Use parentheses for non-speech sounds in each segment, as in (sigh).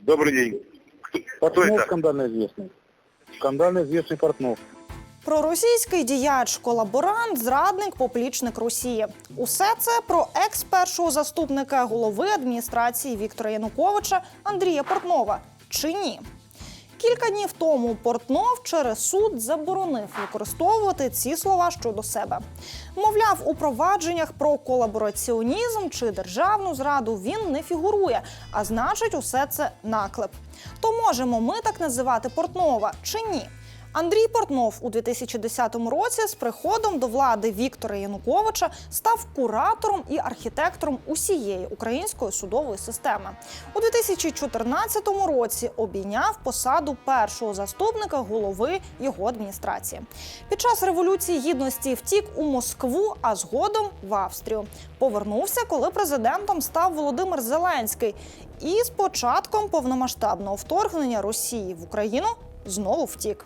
Добрый день. Кто Портнов это? скандально известный. Скандально известный Портнов. Проросійський діяч, колаборант, зрадник, поплічник Росії. Усе це про екс-першого заступника голови адміністрації Віктора Януковича Андрія Портнова. Чи ні? Кілька днів тому Портнов через суд заборонив використовувати ці слова щодо себе. Мовляв, у провадженнях про колабораціонізм чи державну зраду він не фігурує, а значить, усе це наклеп. То можемо ми так називати Портнова чи ні? Андрій Портнов у 2010 році з приходом до влади Віктора Януковича став куратором і архітектором усієї української судової системи. У 2014 році обійняв посаду першого заступника голови його адміністрації. Під час революції гідності втік у Москву, а згодом в Австрію. Повернувся, коли президентом став Володимир Зеленський. І з початком повномасштабного вторгнення Росії в Україну знову втік.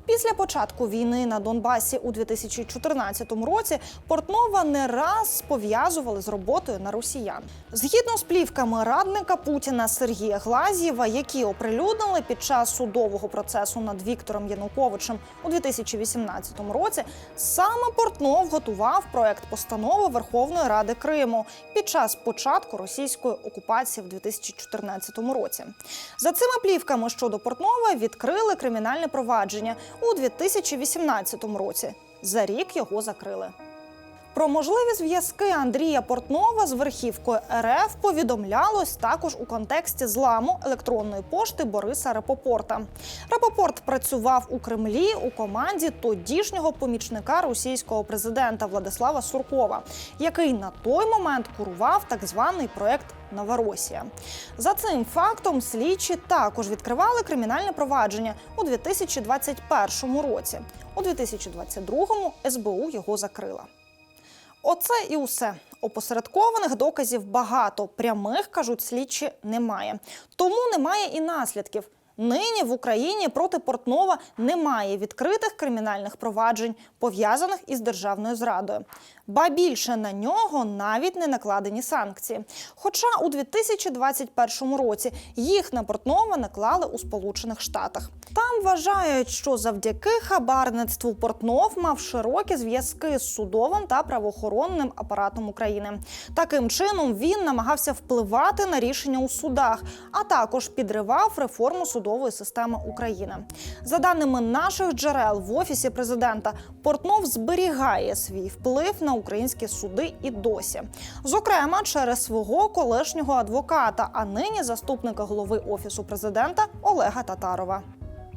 Після початку війни на Донбасі у 2014 році Портнова не раз пов'язували з роботою на росіян. Згідно з плівками радника Путіна Сергія Глазєва, які оприлюднили під час судового процесу над Віктором Януковичем у 2018 році, саме Портнов готував проект постанови Верховної Ради Криму під час початку російської окупації в 2014 році. За цими плівками щодо Портнова відкрили кримінальне провадження у 2018 році. За рік його закрили. Про можливі зв'язки Андрія Портнова з верхівкою РФ повідомлялось також у контексті зламу електронної пошти Бориса Рапопорта. Рапопорт працював у Кремлі у команді тодішнього помічника російського президента Владислава Суркова, який на той момент курував так званий проект Новоросія. За цим фактом слідчі також відкривали кримінальне провадження у 2021 році. У 2022 СБУ його закрила. Оце і усе. Опосередкованих доказів багато, прямих кажуть слідчі немає. Тому немає і наслідків. Нині в Україні проти Портнова немає відкритих кримінальних проваджень, пов'язаних із державною зрадою. Ба більше на нього навіть не накладені санкції. Хоча у 2021 році їх на Портнова наклали у Сполучених Штатах. Там вважають, що завдяки хабарництву Портнов мав широкі зв'язки з судовим та правоохоронним апаратом України. Таким чином він намагався впливати на рішення у судах, а також підривав реформу судової системи України. За даними наших джерел в офісі президента, Портнов зберігає свій вплив на українські суди і досі, зокрема через свого колишнього адвоката, а нині заступника голови офісу президента Олега Татарова.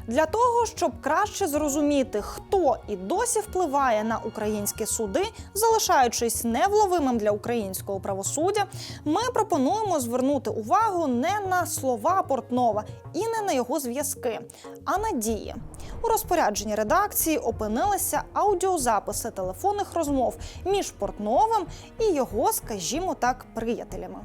Для того щоб краще зрозуміти, хто і досі впливає на українські суди, залишаючись невловимим для українського правосуддя, ми пропонуємо звернути увагу не на слова Портнова і не на його зв'язки, а на дії. У розпорядженні редакції опинилися аудіозаписи телефонних розмов між Портновим і його, скажімо так, приятелями.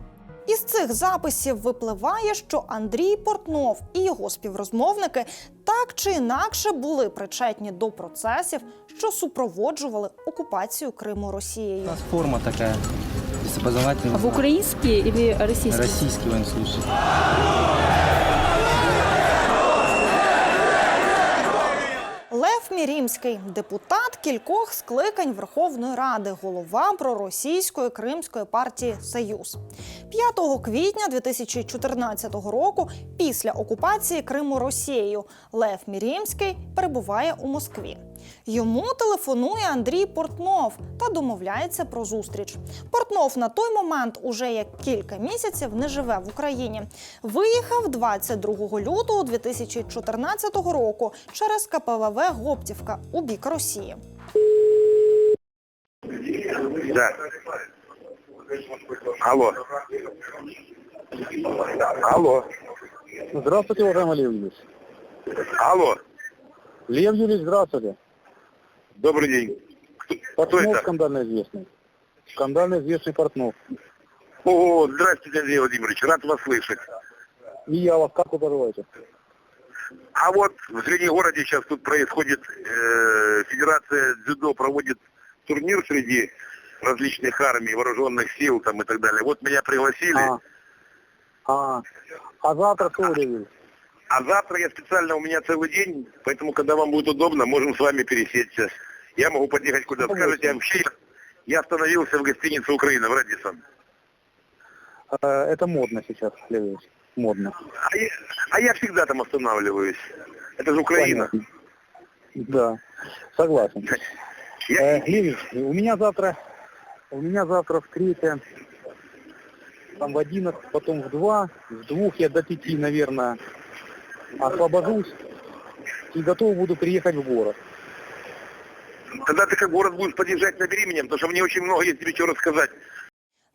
Із цих записів випливає, що Андрій Портнов і його співрозмовники так чи інакше були причетні до процесів, що супроводжували окупацію Криму У Росією. нас форма така без опознавательного В українській і или российские? Российский Лев Мірімський, депутат кількох скликань Верховної Ради, голова проросійської кримської партії Союз. 5 квітня 2014 року, після окупації Криму Росією, Лев Мірімський перебуває у Москві. Йому телефонує Андрій Портнов та домовляється про зустріч. Портнов на той момент уже як кілька місяців не живе в Україні. Виїхав 22 лютого 2014 року через КПВВ Гоптівка у бік Росії. Да. Алло. Алло. Здравствуйте, уважаемый Лев Юрьевич. Алло. Лев Юрьевич, здравствуйте. Добрый день. Кто Портнов это? скандально известный. Скандально известный Портнов. О, здравствуйте, Андрей Владимирович. Рад вас слышать. И я вас как вы поживаете? А вот в Звенигороде сейчас тут происходит, э, Федерация дзюдо проводит турнир среди различных армий, вооруженных сил там и так далее. Вот меня пригласили. А, А, а завтра что вы А завтра я специально, у меня целый день, поэтому, когда вам будет удобно, можем с вами пересечься. Я могу подъехать куда скажете. А Вообще, я остановился в гостинице Украина в Радисон. Э, Это модно сейчас, Юрьевич. Модно. А я, а я всегда там останавливаюсь. Это же Украина. Понятно. Да, согласен. Я, Э, Юрьевич, у меня завтра, у меня завтра встреча там в 11, потом в 2, в двух я до 5, наверное, освобожусь и готов буду приехать в город. Тогда ты как город будешь подъезжать, набери меня, потому что мне очень много есть тебе чего рассказать.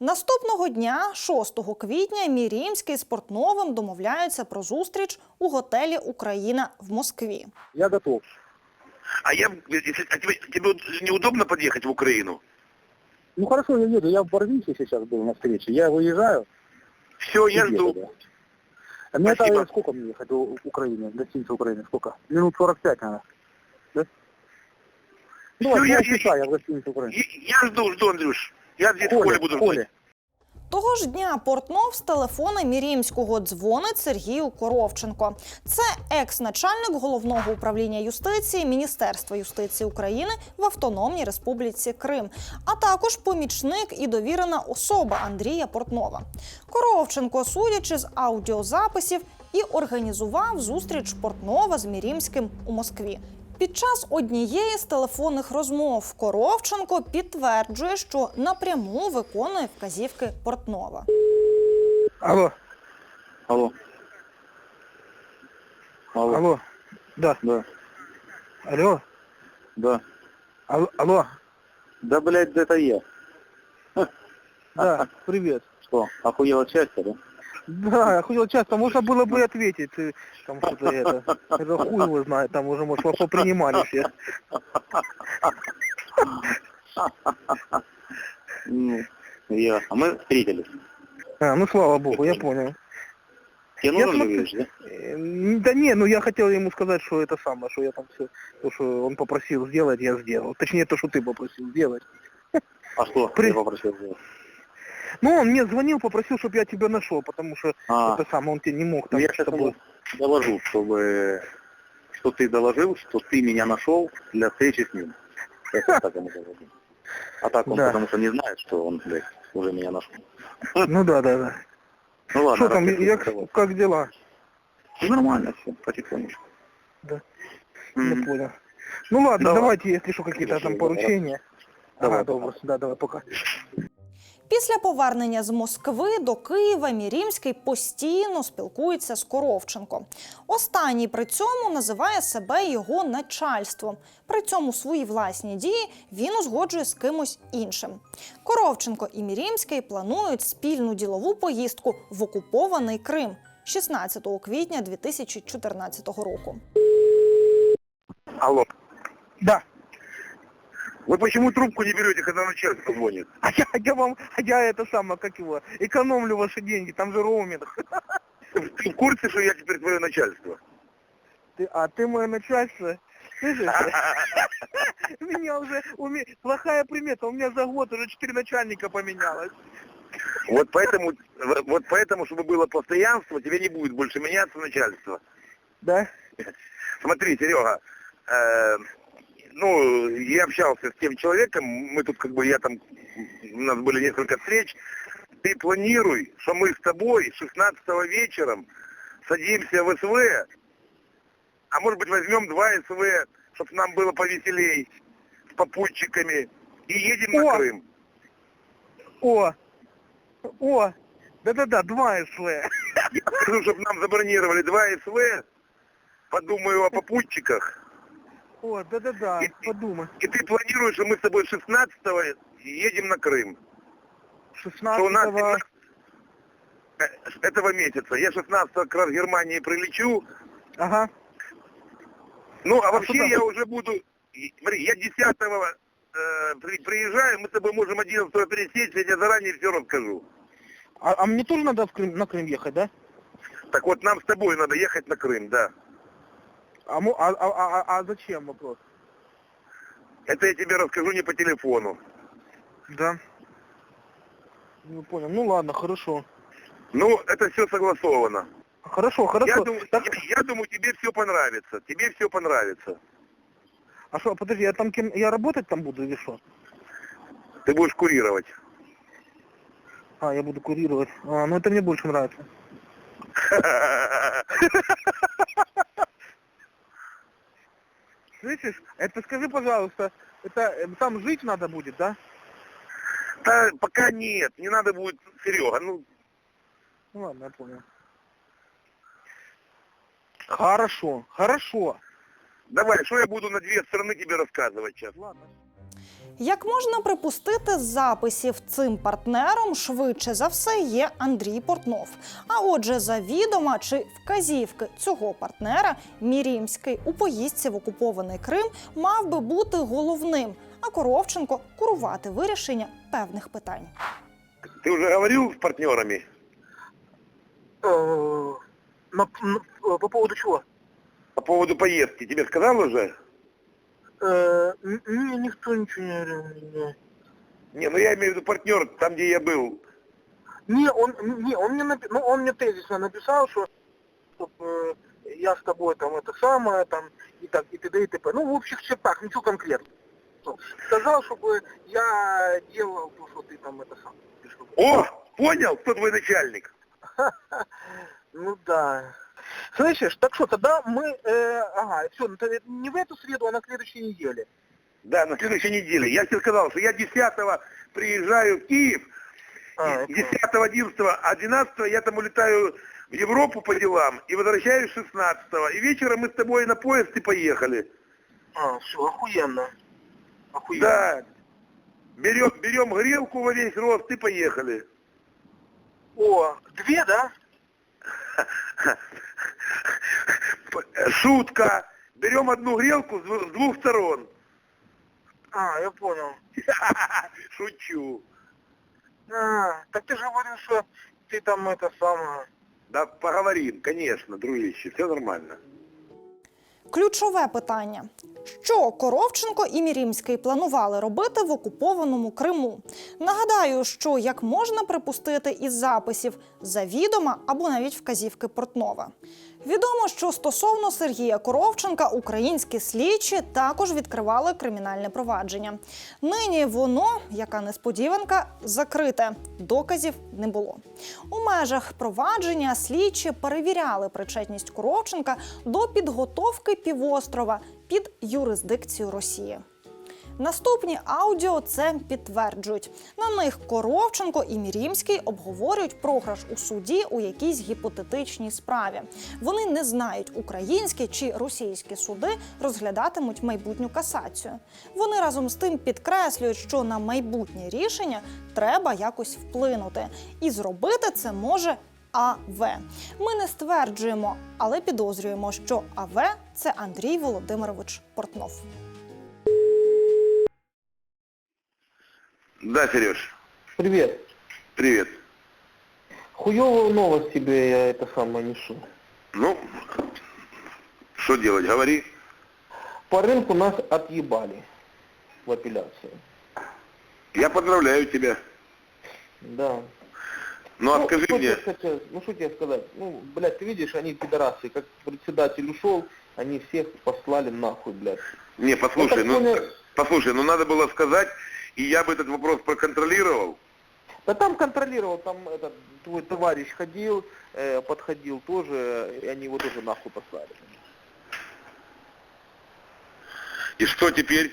Наступного дня, 6 квітня, Мірімський з Портновим домовляються про зустріч у готелі Україна в Москві. Я готов. А я, если, а тебе, тебе неудобно подъехать в Украину? Ну хорошо, я еду, я в Барвихе сейчас был на встрече, я выезжаю. Все, и я еду, жду. да. А мне Спасибо. это сколько мне ехать в Украине, в гостинице Украины, сколько? Минут 45, наверное. Ну, вот, я- я Украины. Я, я жду, жду, Андрюш. Я здесь в поле буду ждать. Того ж дня Портнов з телефона Мірімського дзвонить Сергію Коровченко. Це екс-начальник головного управління юстиції Міністерства юстиції України в Автономній Республіці Крим, а також помічник і довірена особа Андрія Портнова. Коровченко, судячи з аудіозаписів, і організував зустріч Портнова з Мірімським у Москві. Під час однієї з телефонних розмов Коровченко підтверджує, що напряму виконує вказівки Портнова. Алло, Алло. Алло. алло, да, Да, алло, да. алло, алло, Да, блядь, это я. да, привет. Что, охуела часть, да? Да, я хотел часто, можно было бы ответить, э, там что-то это, это хуй его знает, там уже, может, вас принимали все. Ну, я. А мы встретились. А, ну слава богу, я понял. Тебе Я смотрю- Львович, да? Э, Да не, ну я хотел ему сказать, что это самое, что я там все, то, что он попросил сделать, я сделал. Точнее, то, что ты попросил сделать. А что При- я попросил сделать? Ну, он мне звонил, попросил, чтобы я тебя нашел, потому что А, это самое, он тебе не мог там я с сейчас тобой. доложу, чтобы... Что ты доложил, что ты меня нашел для встречи с ним. Я так ему доложу. А так он Да. потому что не знает, что он, блядь, уже меня нашел. Ну да, да, да. Ну ладно, Что там, я, как дела? Ну, Нормально все, потихонечку. Да. М. Не понял. Ну ладно, Давай. давайте, если что, какие-то там поручения. Давай, Ага, добре, да, давай, пока. Після повернення з Москви до Києва Мірімський постійно спілкується з Коровченко. Останній при цьому називає себе його начальством. При цьому свої власні дії він узгоджує з кимось іншим. Коровченко і Мірімський планують спільну ділову поїздку в окупований Крим 16 квітня 2014 року. Алло. Да. Вы почему трубку не берете, когда начальство звонит? А я, я вам, а я это самое, как его, экономлю ваши деньги, там же роуминг. Ты в курсе, что я теперь твое начальство? Ты, а ты мое начальство, слышишь? (laughs) Меня уже, у меня, плохая примета, у меня за год уже четыре начальника поменялось. Вот поэтому, вот поэтому, чтобы было постоянство, тебе не будет больше меняться начальство. Да? Смотри, Серега, э, ну, я общался с тем человеком, мы тут как бы, я там, у нас были несколько встреч, ты планируй, что мы с тобой 16 вечером садимся в СВ, а может быть возьмем два СВ, чтобы нам было повеселей, с попутчиками, и едем на О! Крым. О, о, да-да-да, два СВ. Я скажу, чтобы нам забронировали два СВ, подумаю о попутчиках. О, да-да-да, подумай. И ты планируешь, что мы с тобой 16-го едем на Крым. Что у нас 16 э, этого месяца. Я 16 как раз в Германии прилечу. Ага. Ну, а А вообще я уже буду... Смотри, я 10 э, при- приезжаю, мы с тобой можем 11 пересечься, я тебе заранее все расскажу. А, а мне тоже надо в Крым, на Крым ехать, да? Так вот, нам с тобой надо ехать на Крым, да. А, а, а, а, а зачем вопрос? Это я тебе расскажу не по телефону. Да. Не понял. Ну ладно, хорошо. Ну, это все согласовано. Хорошо, хорошо. Я думаю, Так, тебе- я думаю, тебе все понравится. Тебе все понравится. а что, подожди, я там кем, я работать там буду или что? Ты будешь курировать. А, я буду курировать. А, ну это мне больше нравится. (laughs) (laughs) Слышишь? Это скажи, пожалуйста, это э, там жить надо будет, да? Да, пока нет, не надо будет, Серега, ну, Ну ладно, я понял. Хорошо, хорошо. давай, что я буду на две стороны тебе рассказывать сейчас? Ладно. Як можна припустити з записів, цим партнером швидше за все є Андрій Портнов. А отже, завідома чи вказівки цього партнера Мірімський у поїздці в окупований Крим мав би бути головним, а Коровченко курувати вирішення певних питань. Ты уже говорил с партнерами? Э, на- на- э, по поводу чего? По поводу поездки. Тебе сказал уже? Э, не, никто ничего не говорил. Не, ну я имею в виду партнер, там, где я был. Не, он, не, он мне, напи- ну, он мне тезисно написал, что чтоб, э, я с тобой там это самое, там, и так, и т.д. и т.п. Ну, в общих чертах, ничего конкретного. Сказал, чтобы я делал то, что ты там это сам. О, понял, кто твой начальник? (laughs) Ну да. Слышишь, так что, тогда мы, э, ага, все, не в эту среду, а на следующей неделе. Да, на следующей неделе. Я тебе сказал, что я 10 приезжаю в Киев, А, и 10, 11, а 12 я там улетаю в Европу по делам и возвращаюсь 16 И вечером мы с тобой на поезд и поехали. а, все, охуенно. Охуенно. Да. Берем, берем грелку во весь рост и поехали. О, две, да? (laughs) Шутка. Берем одну грелку с дву- с двух сторон. А, я понял. (laughs) Шучу. А, так ты же говорил, что ты там это самое... Да поговорим, конечно, дружище, все нормально. Ключове питання: що Коровченко і Мірімський планували робити в окупованому Криму? Нагадаю, що як можна припустити із записів завідома або навіть вказівки Портнова. Відомо, що стосовно Сергія Коровченка українські слідчі також відкривали кримінальне провадження. Нині воно, яка несподіванка, закрите. Доказів не було. У межах провадження слідчі перевіряли причетність Коровченка до підготовки півострова під юрисдикцію Росії. Наступні аудіо це підтверджують. На них Коровченко і Мірімський обговорюють програш у суді у якійсь гіпотетичній справі. Вони не знають, українські чи російські суди розглядатимуть майбутню касацію. Вони разом з тим підкреслюють, що на майбутнє рішення треба якось вплинути, і зробити це може. АВ. Ми не стверджуємо, але підозрюємо, що АВ це Андрій Володимирович Портнов. Да, Сереж, Привет. привет. Хуевую новость тебе я это самое несу. Ну, что делать, говори. По рынку нас отъебали в апелляции. Я поздравляю тебя. Да. Ну, а Ну, скажи что мне, хотелось- ну что тебе сказать? Ну, блядь, ты видишь, они пидорасы. Как председатель ушел, они всех послали нахуй, блядь. не, послушай, так ну, понял. послушай, ну надо было сказать, и я бы этот вопрос проконтролировал. Да там контролировал, там этот твой товарищ ходил, э, подходил тоже, и они его тоже нахуй послали. И что теперь?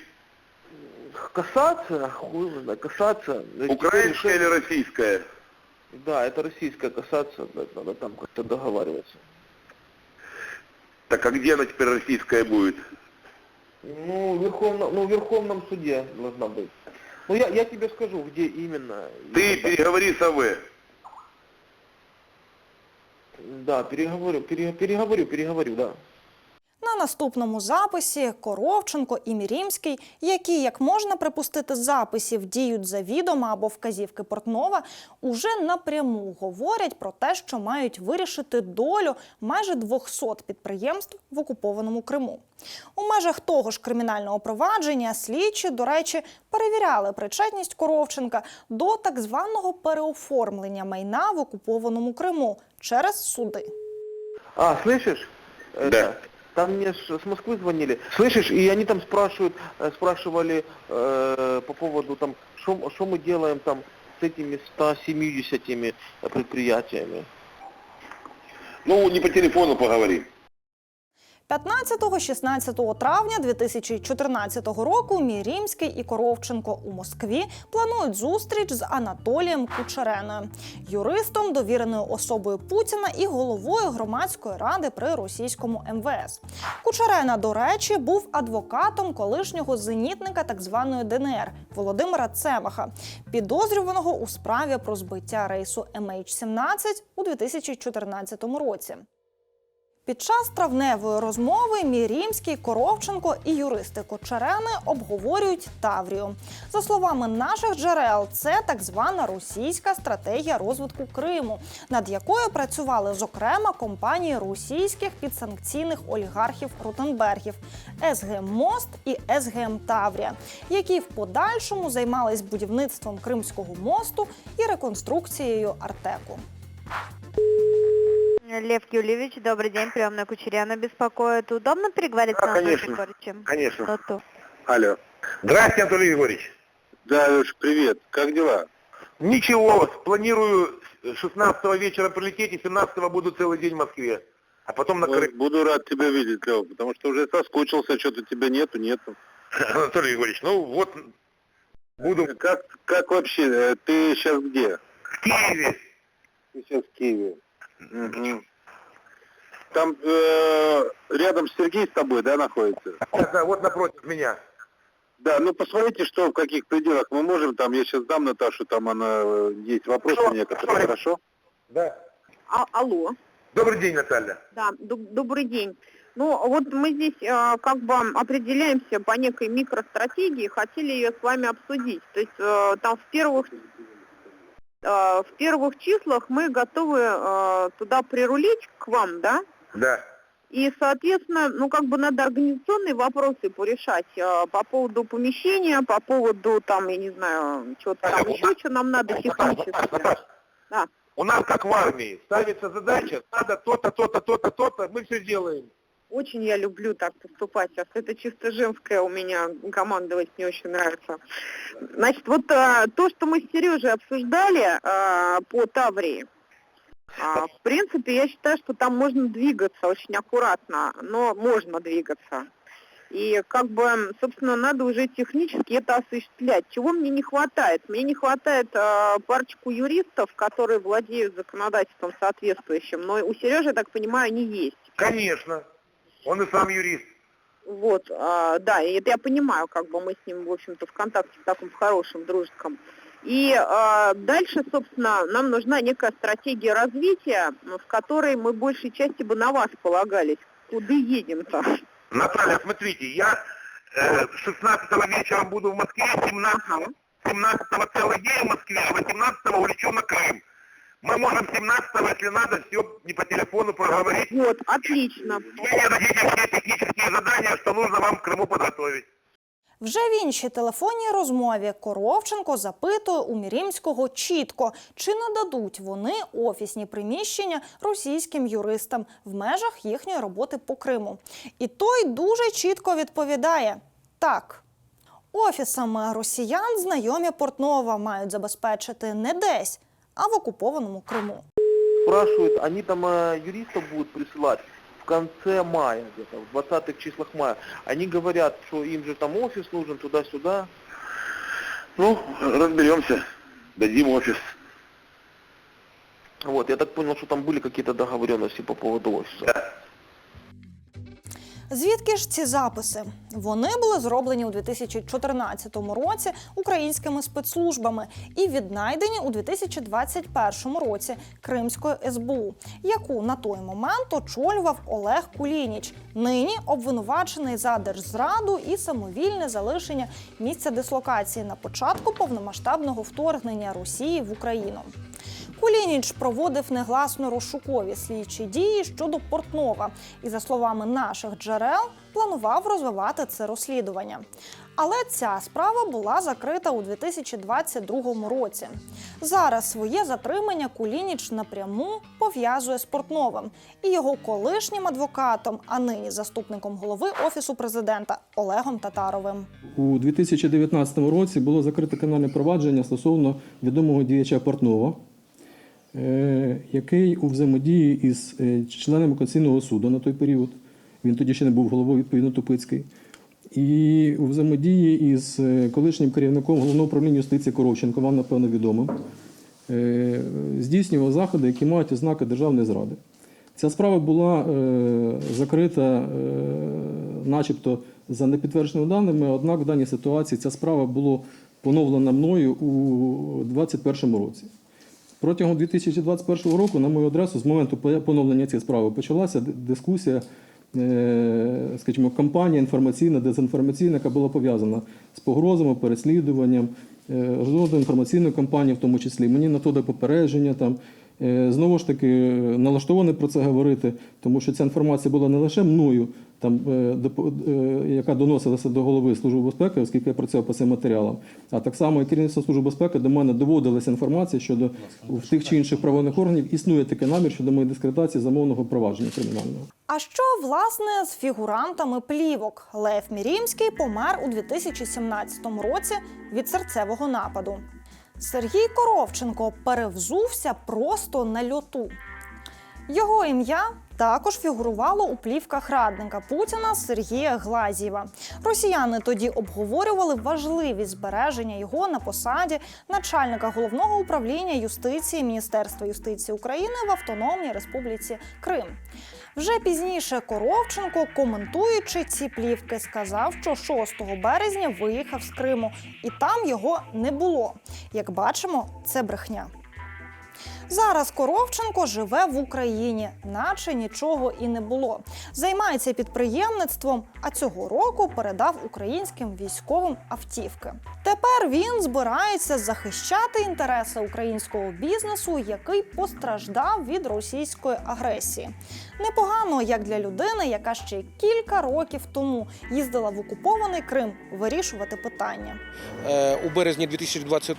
Касаться, хуй знает, касаться. Теперь Украинская или решение- российская? Да, это российская касаться, надо там как-то договариваться. Так а где она теперь российская будет? Ну, в Верховном, ну, в Верховном суде должна быть. Ну, я, я тебе скажу, где именно. Ты когда. переговори с АВ. Да, переговорю, пере- переговорю, переговорю, да. На наступному записі Коровченко і Мірімський, які, як можна припустити, записів діють завідомо або вказівки Портнова, уже напряму говорять про те, що мають вирішити долю майже 200 підприємств в окупованому Криму. У межах того ж кримінального провадження слідчі, до речі, перевіряли причетність Коровченка до так званого переоформлення майна в окупованому Криму через суди. А, слышишь? Да. Там мне ж с Москвы звонили. Слышишь, и они там спрашивают, э, спрашивали э, по поводу там, что мы делаем там с этими 170 предприятиями. Ну, не по телефону поговорим. 15-16 травня 2014 року Мірімський і Коровченко у Москві планують зустріч з Анатолієм Кучереною, юристом, довіреною особою Путіна і головою громадської ради при російському МВС. Кучерена, до речі, був адвокатом колишнього зенітника так званої ДНР Володимира Цемаха, підозрюваного у справі про збиття рейсу MH17 у 2014 році. Під час травневої розмови Мірімський, Коровченко і юристи Кочерени обговорюють Таврію. За словами наших джерел, це так звана російська стратегія розвитку Криму, над якою працювали зокрема компанії російських підсанкційних олігархів Ротенбергів СГ Мост і СГМ Таврія, які в подальшому займались будівництвом Кримського мосту і реконструкцією Артеку. Лев Юльевич, добрый день, приемная Кучеряна беспокоит. Удобно переговорить Да, с Анатолием. Григорьевичем? Конечно. То-то. Алло. Здравствуйте, Анатолий Егорович. Да, Леш, привет. Как дела? Ничего, планирую 16 вечера прилететь и 17 буду целый день в Москве. А потом на Крым. Буду рад тебя видеть, Лев, потому что уже соскучился, что-то тебя нету, нету. Анатолий Егорович, ну вот буду Как, как вообще, э, ты сейчас где? в Киеве. Ты сейчас в Киеве. Там э, рядом Сергей с тобой, да, находится? Да, да, вот напротив меня. Да, ну посмотрите, что в каких пределах мы можем. Там я сейчас дам Наташу, там она э, есть вопросы Хорошо, некоторые, хорошо. хорошо? Да. А- алло, Добрый день, Наталья. да, доб- добрый день. Ну, вот мы здесь э, как бы определяемся по некой микростратегии, хотели ее с вами обсудить. То есть э, там в первых в первых числах мы готовы э, туда прирулить к вам, да? Да. И, соответственно, ну, как бы надо организационные вопросы порешать э, по поводу помещения, по поводу, там, я не знаю, чего-то там еще, что нам надо технически. Да. У нас, как в армии, ставится задача, надо то-то, то-то, то-то, то-то, мы все делаем. Очень я люблю так поступать. Сейчас это чисто женское у меня командовать не очень нравится. Значит, вот а, то, что мы с Сережей обсуждали а, по Таврии, а, в принципе, я считаю, что там можно двигаться очень аккуратно, но можно двигаться. И как бы, собственно, надо уже технически это осуществлять. Чего мне не хватает? Мне не хватает а, парочку юристов, которые владеют законодательством соответствующим, но у Сережи, я так понимаю, они есть. Конечно. Он и сам юрист. Вот, а, да, и это я понимаю, как бы мы с ним, в общем-то, в контакте в таком хорошем, дружеском. И а, дальше, собственно, нам нужна некая стратегия развития, в которой мы большей части бы на вас полагались. Куда едем-то? Наталья, смотрите, я э, 16 вечером буду в Москве, 17 17 целый день в Москве, а 18 улечу на Крым. Мы можем 17 если надо, все не по телефону проговорить. Вот, отлично. Вы мне дадите все технические задания, что нужно вам в Крыму подготовить. Вже в іншій телефонній розмові Коровченко запитує у Мірімського чітко, чи нададуть вони офісні приміщення російським юристам в межах їхньої роботи по Криму. І той дуже чітко відповідає: так. Офісами росіян знайомі Портнова мають забезпечити не десь, а в окупованому Криму. Спрашивают, они там э, юристов будут присылать в конце мая, где-то, в 20-х числах мая. Они говорят, что им же там офис нужен туда-сюда. Ну, разберемся. Дадим офис. Вот, я так понял, что там были какие-то договоренности по поводу офиса. Звідки ж ці записи? Вони були зроблені у 2014 році українськими спецслужбами і віднайдені у 2021 році Кримською СБУ, яку на той момент очолював Олег Кулініч, нині обвинувачений за держзраду і самовільне залишення місця дислокації на початку повномасштабного вторгнення Росії в Україну. Кулініч проводив негласно розшукові слідчі дії щодо Портнова і, за словами наших джерел, планував розвивати це розслідування. Але ця справа була закрита у 2022 році. Зараз своє затримання Кулініч напряму пов'язує з Портновим і його колишнім адвокатом, а нині заступником голови офісу президента Олегом Татаровим. У 2019 році було закрите кримінальне провадження стосовно відомого діяча Портнова, який у взаємодії із е, членами Конституційного суду на той період, він тоді ще не був головою відповідно Тупицький, і у взаємодії із е, колишнім керівником головного управління юстиції Коровченко, вам напевно відомо, е, здійснював заходи, які мають ознаки державної зради. Ця справа була е, закрита, е, начебто, за непідтвердженими даними, однак в даній ситуації ця справа була поновлена мною у 2021 році. Протягом 2021 року, на мою адресу, з моменту поновлення цієї справи, почалася дискусія, е, скажімо, кампанія інформаційна, дезінформаційна, яка була пов'язана з погрозами, переслідуванням, е, інформаційної кампанії, в тому числі. Мені на то де попередження там. Е, Знову ж таки, налаштований про це говорити, тому що ця інформація була не лише мною, там, е, е, яка доносилася до голови Служби безпеки, оскільки я працював по цим матеріалам, а так само і керівництво Служби безпеки до мене доводилася інформація щодо в тих чи інших правоохоронних органів існує такий намір щодо моєї дискредитації замовного провадження кримінального. А що власне з фігурантами плівок? Лев Мірімський помер у 2017 році від серцевого нападу. Сергій Коровченко перевзувся просто на льоту. Його ім'я також фігурувало у плівках радника Путіна Сергія Глазєва. Росіяни тоді обговорювали важливість збереження його на посаді начальника головного управління юстиції Міністерства юстиції України в Автономній Республіці Крим. Вже пізніше Коровченко, коментуючи ці плівки, сказав, що 6 березня виїхав з Криму, і там його не було. Як бачимо, це брехня. Зараз Коровченко живе в Україні, наче нічого і не було. Займається підприємництвом, а цього року передав українським військовим автівки. Тепер він збирається захищати інтереси українського бізнесу, який постраждав від російської агресії. Непогано, як для людини, яка ще кілька років тому їздила в окупований Крим вирішувати питання. Е, у березні 2020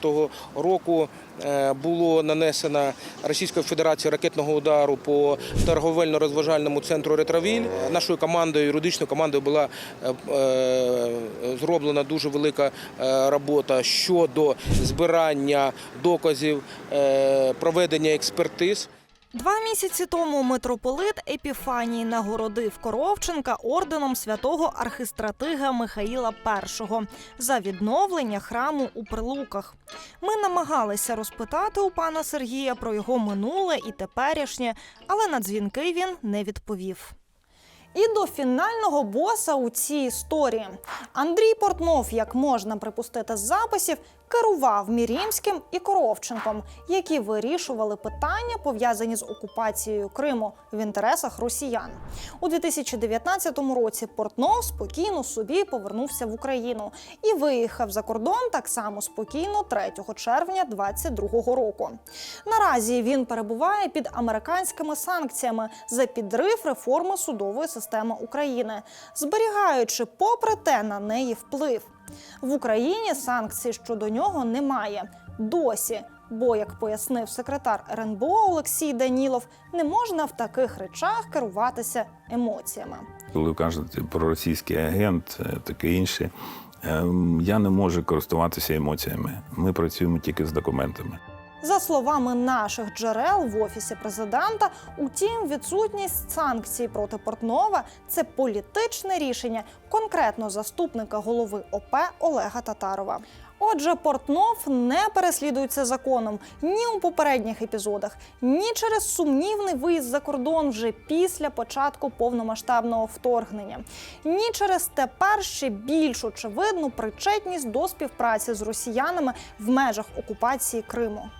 року е, було нанесено Російською Федерації ракетного удару по торговельно-розважальному центру Ретравіль. Нашою командою, юридичною командою була е, е, зроблена дуже велика е, робота щодо збирання доказів, проведення експертиз. Два місяці тому митрополит Епіфаній нагородив Коровченка орденом святого архистратига Михаїла І за відновлення храму у Прилуках. Ми намагалися розпитати у пана Сергія про його минуле і теперішнє, але на дзвінки він не відповів. І до фінального боса у цій історії Андрій Портнов, як можна припустити з записів, керував Мірімським і Коровченком, які вирішували питання, пов'язані з окупацією Криму в інтересах росіян. У 2019 році Портнов спокійно собі повернувся в Україну і виїхав за кордон так само спокійно 3 червня 2022 року. Наразі він перебуває під американськими санкціями за підрив реформи судової системи України, зберігаючи, попри те, на неї вплив. В Україні санкцій щодо нього немає досі. Бо, як пояснив секретар РНБО Олексій Данілов, не можна в таких речах керуватися емоціями. Коли ви кажете про російський агент, е, таке інше, ем, я не можу користуватися емоціями. Ми працюємо тільки з документами. За словами наших джерел в офісі президента, утім, відсутність санкцій проти Портнова це політичне рішення конкретно заступника голови ОП Олега Татарова. Отже, Портнов не переслідується законом ні у попередніх епізодах, ні через сумнівний виїзд за кордон вже після початку повномасштабного вторгнення, ні через тепер ще більш очевидну причетність до співпраці з росіянами в межах окупації Криму.